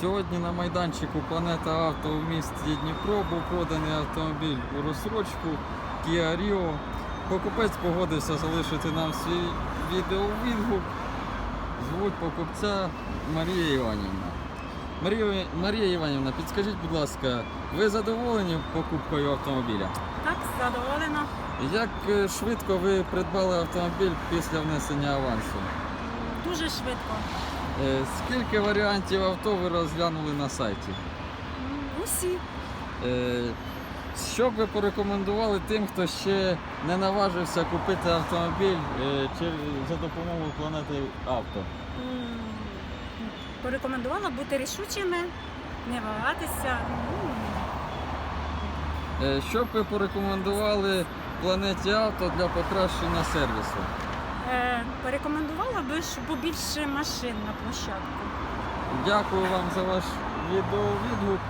Сьогодні на майданчику Планета Авто у місті Дніпро був проданий автомобіль у розсрочку Kia Rio. Покупець погодився залишити нам свій відеовідгук. Звуть покупця Марія Іванівна. Марія, Марія Іванівна, підскажіть, будь ласка, ви задоволені покупкою автомобіля? Так, задоволена. Як е, швидко ви придбали автомобіль після внесення авансу? Дуже швидко. Е, Скільки варіантів авто ви розглянули на сайті? Усі. Е, Що б ви порекомендували тим, хто ще не наважився купити автомобіль е, за допомогою планети авто? Порекомендувала бути рішучими, не вагатися. Ну, Що б ви порекомендували планеті авто для покращення сервісу? Порекомендувала би, щоб побільше машин на площадку. Дякую вам за ваш відеовідгук.